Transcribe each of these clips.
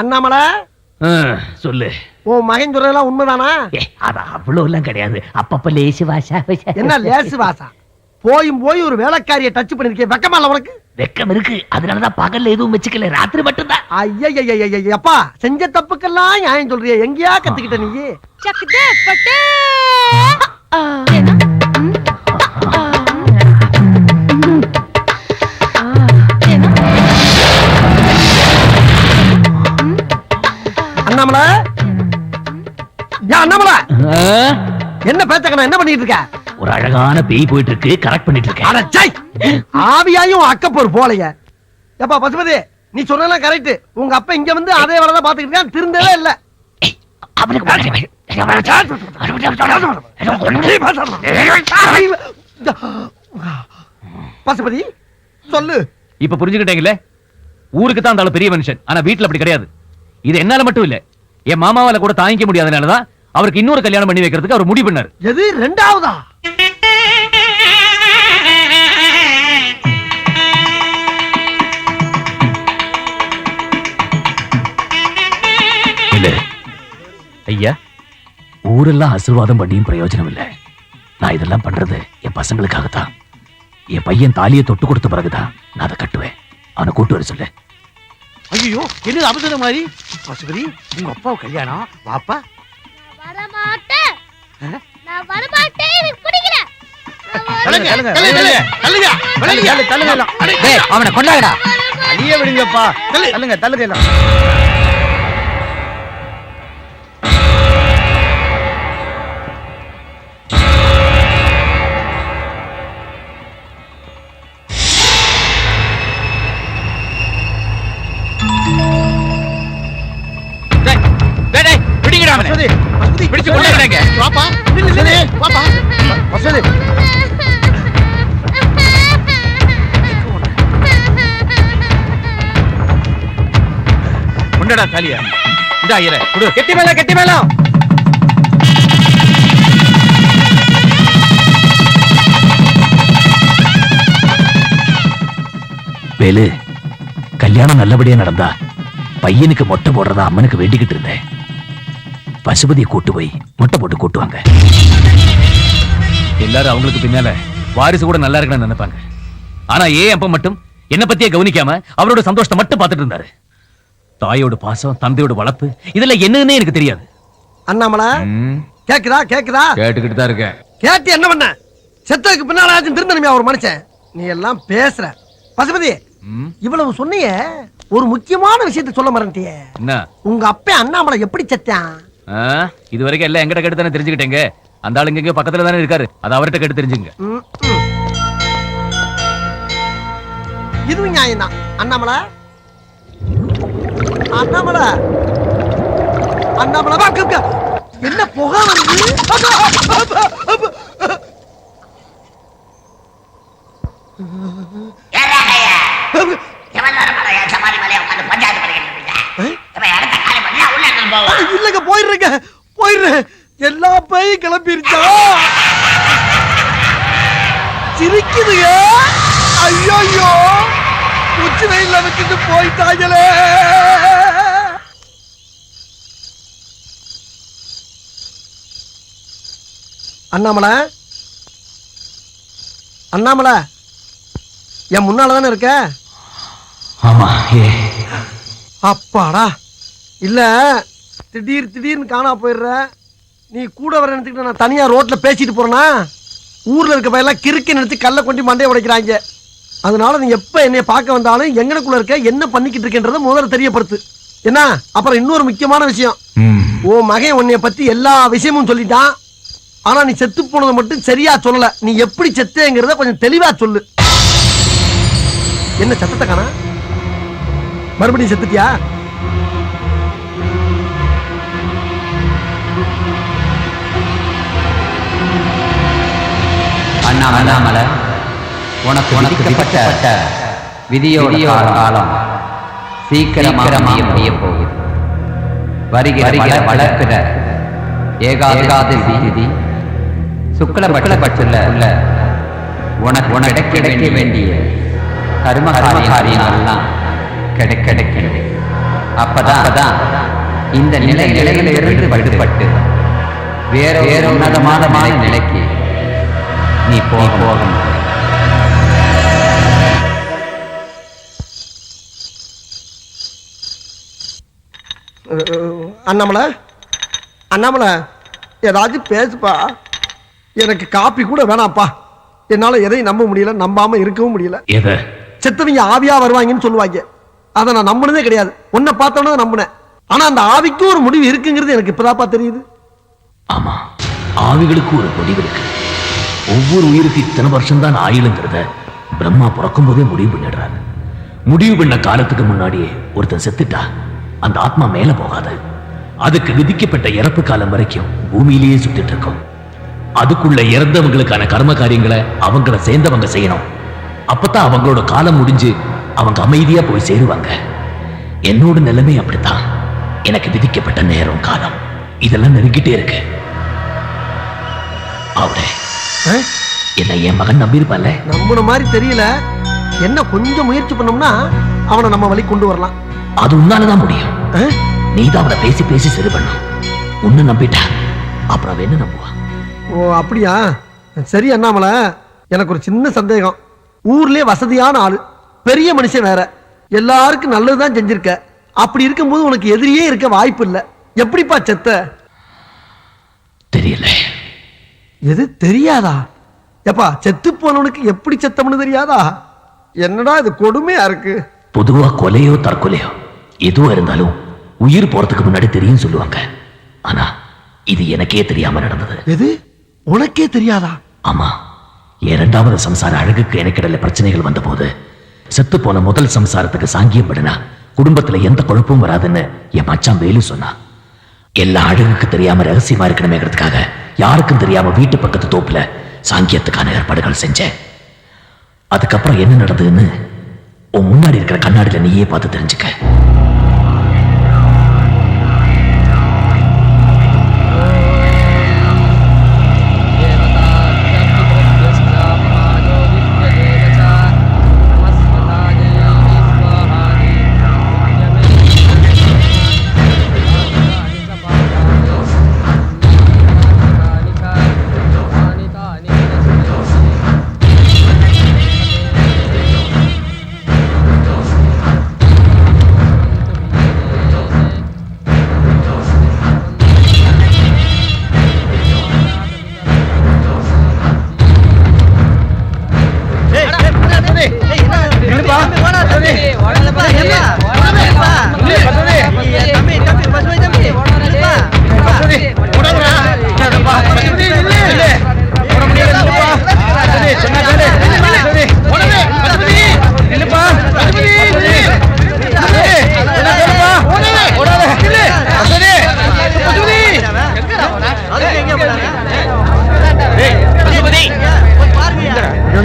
அண்ணாமலை? சொல்லு. உன் மகன் சொல்றதெல்லாம் உண்மைதானா? அது அவ்வளவு எல்லாம் கிடையாது. அப்பப்ப லேசு வாசா வாசா. என்ன லேசு வாசா? போயும் போய் ஒரு வேலைக்காரியை டச் பண்ணிருக்கேன் வெக்கமா இல்ல உனக்கு? வெக்கம் இருக்கு. அதனாலதான் பகல்ல எதுவும் வச்சுக்கல ராத்திரி மட்டும்தான். ஐயப்பா செஞ்ச தப்புக்கெல்லாம் நியாயம் சொல்றிய. எங்கேயா கத்துக்கிட்ட நீ? என்ன பண்ணிட்டு இருக்க? ஒரு அழகான பேய் போயிட்டு இருக்கு கரெக்ட் பண்ணிட்டு இருக்கேன். அட சை ஆவியாயும் அக்கப்போர் போலைய. எப்பா பசுபதி நீ சொன்னதெல்லாம் கரெக்ட் உங்க அப்பா இங்க வந்து அதே வேலை தான் பாத்துக்கிட்டு இருக்கான் திருந்தவே இல்ல. பசுபதி சொல்லு. இப்ப புரிஞ்சுக்கிட்டீங்களே? ஊருக்கு தான் அந்த பெரிய மனுஷன். ஆனா வீட்டுல அப்படி கிடையாது. இது என்னால மட்டும் இல்ல. என் மாமாவால கூட தாங்கிக்க முடியாதனாலதான் அவருக்கு இன்னொரு கல்யாணம் பண்ணி வைக்கிறதுக்கு அவர் முடிவு பண்ணாரு எது? ரெண்டாவதா? இல்ல. ஐயா ஊரெல்லாம் ஆசீர்வாதம் பண்ணியும் பிரயோஜனம் இல்ல. நான் இதெல்லாம் பண்றது என் பசங்களுக்காகத்தான். என் பையன் தாலியை தொட்டு கொடுத்த பிறகுதான் நான் அதை கட்டுவேன். அவனை கூட்டு வர சொல்லு. ஐயோ என்ன அவசரம் மாதிரி? பசுபதி உங்க அப்பாவு கல்யாணம். வாப்பா வரமாட்டேன் நான் வரமாட்டேன் எனக்கு பிடிக்கல. அவனை கொண்டாடா அழிய விடுங்கப்பா. தள்ளுங்க தள்ளுங்க எல்லாம் வசதி, பிடிச்சு. கொண்டு வரேங்க. வாப்பா, நில்லு, வாப்பா. வசதி. கொண்டாடா தாலியா இந்த ஐயரே குடு கெட்டி மேல கெட்டி மேல வேலு கல்யாணம் நல்லபடியா நடந்தா பையனுக்கு மொட்டை போடுறதா அம்மனுக்கு வேண்டிக்கிட்டு இருந்தேன் பசுபதியை கூட்டு போய் மொட்டை போட்டு கூட்டுவாங்க. எல்லாரும் அவங்களுக்கு பின்னால வாரிசு கூட நல்லா இருக்கணும்னு நினைப்பாங்க. ஆனா ஏன் அப்ப மட்டும் என்ன பத்தியே கவனிக்காம அவரோட சந்தோஷத்தை மட்டும் பார்த்துட்டு இருந்தாரு. தாயோட பாசம் தந்தையோட வளர்ப்பு இதெல்லாம் என்னன்னே எனக்கு தெரியாது. அண்ணாமலை கேக்குதா கேக்குதா? கேட்டுக்கிட்டு தான் இருக்கேன். கேட்டு என்ன பண்ண? செத்ததுக்கு பின்னால ஆச்சும் திருந்தணுமே ஒரு மனுஷன். நீ எல்லாம் பேசுற. பசுபதி இவ்வளவு சொன்னியே ஒரு முக்கியமான விஷயத்தை சொல்ல மறந்துட்டியே. என்ன? உங்க அப்பா அண்ணாமலை எப்படி செத்தான்? இது வரைக்கும் எல்லாம் எங்கிட்ட கேட்டு தானே தெரிஞ்சுக்கிட்டேங்க? அந்த ஆளுங்க இங்க பக்கத்துல தானே இருக்காரு. அது அவர்கிட்ட கேட்டு தெரிஞ்சுங்க. இது ம். இதுவும் நியாயம் தான் அண்ணாமலை? அண்ணாமலை அண்ணாமலை என்ன புகை வருது அப்பா, அப்பா, அப்பா. இல்லங்க போயிடுறேங்க போயிடுறேன் எல்லா பையும் கிளம்பிருச்சா? சிரிக்குதுங்க. ஐயோ உச்சி வெயில்ல வச்சுட்டு போயிட்டாங்களே. அண்ணாமலை? அண்ணாமலை என் முன்னால தானே இருக்க? ஆமா அப்பாடா. இல்ல திடீர் திடீர்னு காணா போயிடுற. நீ கூட வர நினைச்சுக்கிட்டு நான் தனியா ரோட்ல பேசிட்டு போறேனா? ஊர்ல இருக்க பையெல்லாம் கிறுக்கி நினைச்சு கல்ல கொண்டு மண்டையை உடைக்கிறாங்க. அதனால நீ எப்ப என்னைய பார்க்க வந்தாலும் எங்கனக்குள்ள இருக்க என்ன பண்ணிக்கிட்டு இருக்கன்றத முதல்ல தெரியப்படுத்து. என்ன? அப்புறம் இன்னொரு முக்கியமான விஷயம். உன் மகன் உன்னைய பத்தி எல்லா விஷயமும் சொல்லிட்டான். ஆனா நீ செத்து போனதை மட்டும் சரியா சொல்லல. நீ எப்படி செத்தேங்கிறத கொஞ்சம் தெளிவா சொல்லு. என்ன சத்தத்தை காணா? மறுபடியும் செத்துட்டியா? அண்ணாமலை உனக்கு விதிக்கப்பட்ட விதியோட காலம் சீக்கிரமாக முடிய போகுது. வருகிற வளர்க்கிற ஏகாதசி திதி சுக்ல பட்சத்தில் உள்ள உனக்கு உனக்கு கிடைக்க வேண்டிய கர்ம காரியங்கள்லாம் கிடைக்கிறது. அப்பதான் அப்பதான் இந்த நிலை நிலையில இருந்து விடுபட்டு வேற வேற உன்னதமான நிலைக்கு நீ போக போக முடியும். அஹ், அண்ணாமலை? அண்ணாமலை ஏதாச்சும் பேசுப்பா. எனக்கு காப்பி கூட வேணாம்ப்பா. என்னால எதையும் நம்ப முடியல நம்பாம இருக்கவும் முடியல. எதை? செத்தவங்க ஆவியா வருவாங்கன்னு சொல்லுவாங்க. அதை நான் நம்பினதே கிடையாது. உன்னை பார்த்தோன்னே தான் நம்பினேன். ஆனா அந்த ஆவிக்கு ஒரு முடிவு இருக்குங்கிறது எனக்கு இப்பதாப்பா தெரியுது. ஆமா. ஆவிகளுக்கு ஒரு முடிவு இருக்கு. ஒவ்வொரு உயிருக்கு இத்தனை வருஷம் தான் ஆயுளுங்கிறத பிரம்மா பிறக்கும் போதே முடிவு பண்ணிடுறாரு. முடிவு பண்ண காலத்துக்கு முன்னாடியே ஒருத்தன் செத்துட்டா அந்த ஆத்மா மேல போகாது. அதுக்கு விதிக்கப்பட்ட இறப்பு காலம் வரைக்கும் பூமியிலேயே சுத்திட்டு இருக்கும். அதுக்குள்ள இறந்தவங்களுக்கான கர்ம காரியங்களை அவங்கள சேர்ந்தவங்க செய்யணும். அப்பதான் அவங்களோட காலம் முடிஞ்சு அவங்க அமைதியா போய் சேருவாங்க. என்னோட நிலைமை அப்படித்தான். எனக்கு விதிக்கப்பட்ட நேரம் காலம். இதெல்லாம் நெருங்கிட்டே இருக்கு. அவரே என்ன என் மகன் நம்பியிருப்பான்ல? நம்பின மாதிரி தெரியல. என்ன கொஞ்சம் முயற்சி பண்ணோம்னா அவனை நம்ம வழி கொண்டு வரலாம். அது உன்னாலதான் முடியும். அஹ், நீதான் அவனை பேசி பேசி சரி பண்ணும் உன்னை நம்பிட்டா அப்புறம் அவன் என்ன நம்புவான்? ஓ அப்படியா? சரி அண்ணாமலை. எனக்கு ஒரு சின்ன சந்தேகம். ஊர்லயே வசதியான ஆளு பெரிய மனுஷன் வேற. எல்லாருக்கும் நல்லதுதான் செஞ்சிருக்க. அப்படி இருக்கும்போது உனக்கு எதிரியே இருக்க வாய்ப்பு இல்லை. எப்படிப்பா செத்த? தெரியல. எது தெரியாதா? எப்பா செத்து போனவனுக்கு எப்படி செத்தம்னு தெரியாதா? என்னடா இது கொடுமையா இருக்கு? பொதுவா கொலையோ தற்கொலையோ எதுவா இருந்தாலும் உயிர் போறதுக்கு முன்னாடி தெரியும் சொல்லுவாங்க. ஆனா இது எனக்கே தெரியாம நடந்தது. எது? உனக்கே தெரியாதா? ஆமா. இரண்டாவது சம்சார அழகுக்கு எனக்கிடல பிரச்சனைகள் வந்தபோது செத்து போன முதல் சம்சாரத்துக்கு சாங்கியம் படுனா குடும்பத்துல எந்த குழப்பமும் வராதுன்னு என் மச்சான் வேலு சொன்னான். எல்லா அழகுக்கு தெரியாம ரகசியமா இருக்கணுமேங்கிறதுக்காக யாருக்கும் தெரியாம வீட்டு பக்கத்து தோப்புல சாங்கியத்துக்கான ஏற்பாடுகள் செஞ்சேன் அதுக்கப்புறம் என்ன நடந்ததுன்னு உன் முன்னாடி இருக்கிற கண்ணாடியில நீயே பார்த்து தெரிஞ்சுக்க.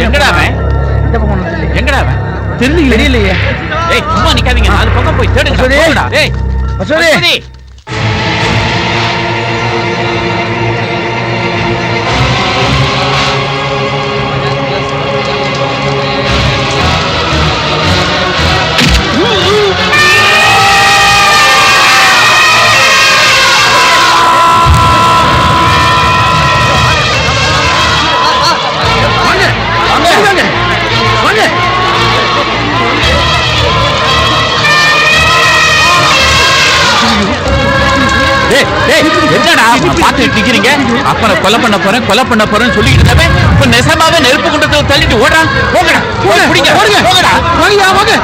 எங்கடா அவன்? எங்கடா அவன்? தெரியல தெரியலையே. ஏய் சும்மா நிக்காதீங்க. நாலு பக்கம் போய் தேடுங்க. ஏய் பசுபதி அப்புறம் கொலை பண்ண போறேன் கொலை பண்ண போறேன்னு சொல்லிட்டு இருந்தவன் இப்ப நெசமாவே நெருப்பு குண்டத்துல தள்ளிட்டு ஓடுறான். போங்கடா போங்க பிடிங்க போங்கடா. வாங்க வாங்க.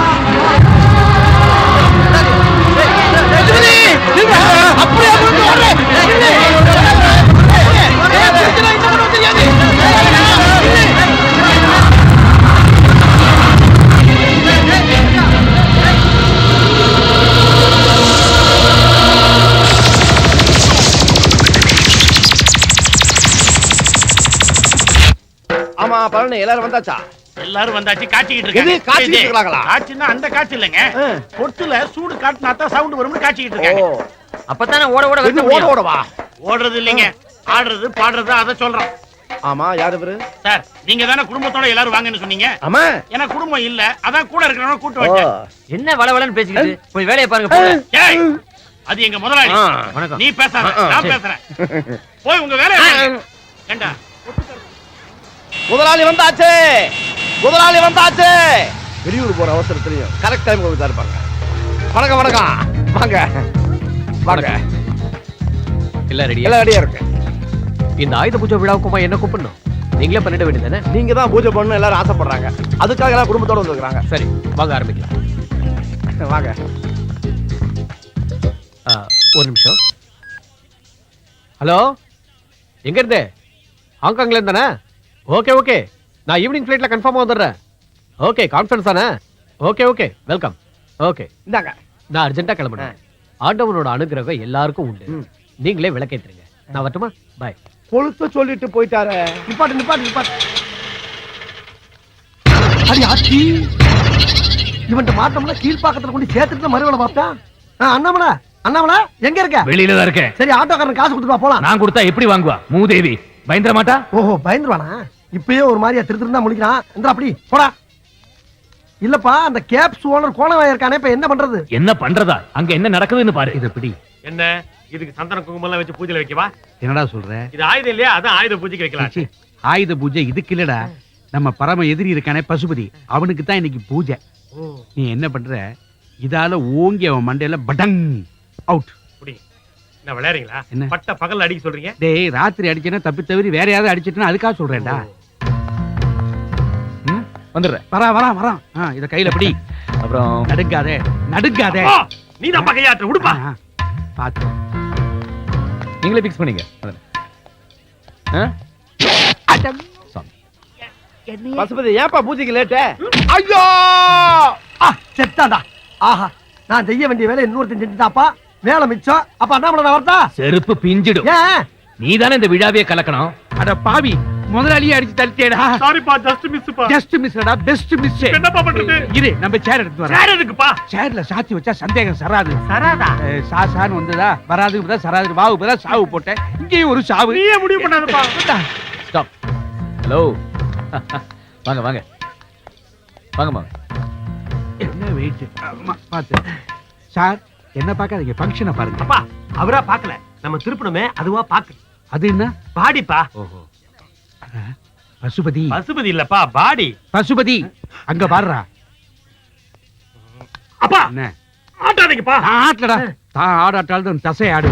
ஆமா பழனி எல்லாரும் வந்தாச்சா? எல்லாரும் வந்தாச்சு காய்ச்சிக்கிட்டு? இருக்காங்க. இருக்காங்களா? காய்ச்சின்னா அந்த காய்ச்சி இல்லைங்க. பொட்டுல சூடு காட்டினா தான் சவுண்ட் வரும்னு காய்ச்சிக்கிட்டு இருக்காங்க. அப்பதானே ஓட ஓட ஓட ஓடவா? ஓடுறது இல்லைங்க. ஆடுறது பாடுறது அதை சொல்றோம். ஆமா யாரு இவரு? சார் நீங்க தானே குடும்பத்தோட எல்லாரும் வாங்கன்னு சொன்னீங்க? ஆமா. ஏன்னா குடும்பம் இல்ல. அதான் கூட இருக்கிறவங்க கூட்டு. வச்சேன் என்ன வளவளன்னு பேசிக்கிட்டு போய் வேலையை பாருங்க அது எங்க முதலாளி. நீ பேசாத நான். பேசுறேன். போய் உங்க வேலையை. ஏண்டா? முதலாளி வந்தாச்சு. முதலாளி வந்தாச்சு. வெளியூர் போற அவசரத்துலயும் கரெக்ட் டைம் வந்து இருப்பாங்க. வணக்கம் வணக்கம். வாங்க. வாங்க. எல்லாம் ரெடியா எல்லாம் ரெடியா இருக்கு. இந்த ஆயுத பூஜை விழாவுக்குமா என்ன கூப்பிடணும்? நீங்களே பண்ணிட வேண்டியதானே நீங்க தான் பூஜை பண்ணணும் எல்லாரும் ஆசைப்படுறாங்க. அதுக்காக எல்லாம் குடும்பத்தோட வந்துருக்காங்க. சரி வாங்க ஆரம்பிக்கலாம். வாங்க. ஆ, ஒரு நிமிஷம். ஹலோ? எங்க இருந்து? ஹாங்காங்ல இருந்தானே? Okay okay. நான் ஈவினிங் ஃபிளைட்ல கன்ஃபார்மா வந்துடுறேன். ஓகே கான்ஃபரன்ஸ் தானே? Okay okay. Welcome okay. இந்தாங்க. நான் அர்ஜென்ட்டா கிளம்புறேன் ஆண்டவனோட அனுகிரகம் எல்லாருக்கும் உண்டு. நீங்களே விளக்கேத்துருங்க நான் வரட்டுமா? பாய் கொளுத்த சொல்லிட்டு போயிட்டாரு. நிப்பாட்டு நிப்பாட்டு நிப்பாட்டு. அடி ஆச்சி. இவன்ட்ட மாட்டோம்னா கீழ்ப்பாக்கத்துல கொண்டு சேர்த்துட்டு மறுவேலை பார்த்தா? அண்ணாமலை அண்ணாமலை எங்க இருக்க? வெளியில தான் இருக்கேன். சரி ஆட்டோக்காரன் காசு கொடுத்துட்டு போலாம். நான் கொடுத்தா எப்படி வாங்குவா? மூதேவி. பயந்துட மாட்டா? ஓஹோ பயந்துருவானா? இப்பயே ஒரு மாதிரியா திரு திருந்தா முழிக்கிறான். எந்திரா அப்படி போடா. இல்லப்பா அந்த கேப்ஸ் ஓனர் கோணவாய் இருக்கானே இப்ப என்ன பண்றது? என்ன பண்றதா? அங்க என்ன நடக்குதுன்னு பாரு. இத பிடி. என்ன? இதுக்கு சந்தன குங்குமம் எல்லாம் வச்சு பூஜையில வைக்கவா? என்னடா சொல்ற? இது ஆயுதம் இல்லையா? அதான் ஆயுத பூஜைக்கு வைக்கலாம். ஆயுத பூஜை இதுக்கு இல்லடா. நம்ம பரம எதிரி இருக்கானே பசுபதி. அவனுக்கு தான் இன்னைக்கு பூஜை. நீ என்ன பண்ற? இதால ஓங்கி அவன் மண்டையில படங் அவுட். என்ன விளையாடுறீங்களா? என்ன? பட்ட பகல்ல அடிக்க சொல்றீங்க? டேய் ராத்திரி அடிச்சேன்னா தப்பி தவிர வேற யாராவது அடிச்சிட்டுனா அதுக்காக சொல்றேன்டா. வந்துடுறேன். வரா வரா வரா. ஆ, இத கையில பிடி. அப்புறம் நடுங்காதே ஓ, நீ தான் கையாற்ற உடுப்பா. பாத்து நீங்களே பிக்ஸ் பண்ணீங்க. பசுபதி ஏன்பா பூஜைக்கு லேட்டு ஐயோ! ஆ செத்தாடா ஆஹா நான் செய்ய வேண்டிய வேலை இன்னொருத்தன் செஞ்சுட்டாப்பா. வேலை மிச்சம். அப்ப அண்ணாமலை நான் வரட்டா? செருப்பு பிஞ்சிடும். ஏன்? நீதானே இந்த விழாவே கலக்கணும். அட பாவி முதலாளியே அடிச்சு தள்ளிட்டேடா. சாரிப்பா ஜஸ்ட் மிஸ்ப்பா ஜஸ்ட் மிஸ்டா பெஸ்ட் மிஸ் என்னப்பா பண்றது? இரு நம்ம சேர் எடுத்து வரேன். வேற எதுக்குப்பா? சேர்ல சாத்தி வச்சா சந்தேகம் சராது. சராதா? சா சான்னு வந்ததா? வராதுக்கு பதிலா சராது. வாவு பதிலா சாவு போட்டேன். இங்கேயும் ஒரு சாவு. நீயே முடிவு பண்ணாதப்பா. ஸ்டாப் ஹலோ வாங்க வாங்க. வாங்க வாங்க. என்ன வெயிட் பாத்து. சார் என்ன பார்க்காதீங்க. ஃபங்க்ஷனை பாருங்க. அப்பா அவரா பாக்கல நம்ம திருப்பணமே அதுவா பாக்கு அது என்ன? பாடிப்பா. ஓஹோ. பசுபதி. பசுபதி இல்லப்பா பாடி. பசுபதி அங்க பாருடா. அப்பா! என்ன? ஆட்டாதீங்கப்பா. நான் ஆட்டலடா. தான் ஆடாட்டாலும் தசை ஆடு